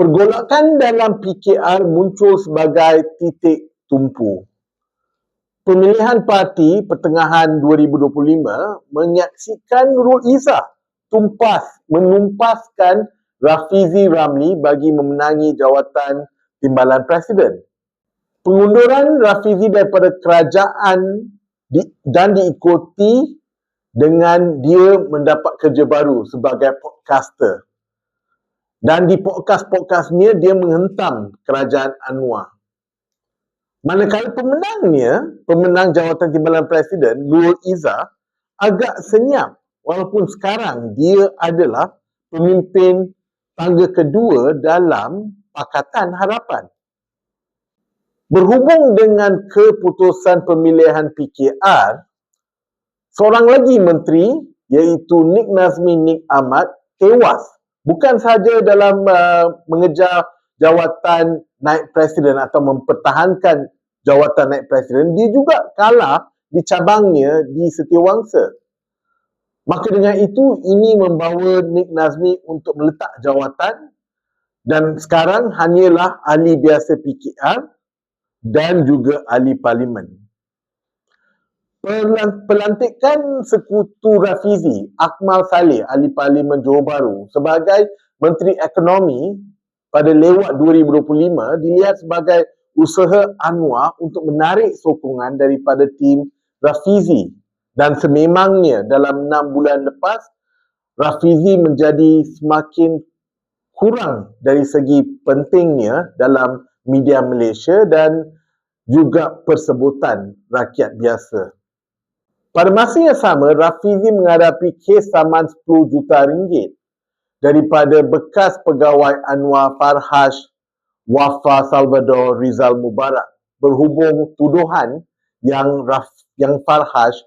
Pergolakan dalam PKR muncul sebagai titik tumpu. Pemilihan parti pertengahan 2025 menyaksikan Nurul Izzah tumpas menumpaskan Rafizi Ramli bagi memenangi jawatan timbalan presiden. Pengunduran Rafizi daripada kerajaan di, dan diikuti dengan dia mendapat kerja baru sebagai podcaster. Dan di podcast-podcastnya dia menghentam kerajaan Anwar. Manakala pemenangnya, pemenang jawatan timbalan presiden, Nurul Izzah, agak senyap walaupun sekarang dia adalah pemimpin tangga kedua dalam Pakatan Harapan. Berhubung dengan keputusan pemilihan PKR, seorang lagi menteri iaitu Nik Nazmi Nik Ahmad tewas bukan sahaja dalam uh, mengejar jawatan naik presiden atau mempertahankan jawatan naik presiden, dia juga kalah di cabangnya di Setiawangsa. Maka dengan itu, ini membawa Nik Nazmi untuk meletak jawatan dan sekarang hanyalah ahli biasa PKR dan juga ahli parlimen. Pelantikan sekutu Rafizi, Akmal Saleh, ahli parlimen Johor Bahru sebagai Menteri Ekonomi pada lewat 2025 dilihat sebagai usaha Anwar untuk menarik sokongan daripada tim Rafizi dan sememangnya dalam enam bulan lepas Rafizi menjadi semakin kurang dari segi pentingnya dalam media Malaysia dan juga persebutan rakyat biasa. Pada masa yang sama, Rafizi menghadapi kes saman 10 juta ringgit daripada bekas pegawai Anwar Farhash Wafa Salvador Rizal Mubarak berhubung tuduhan yang Raf, yang Farhash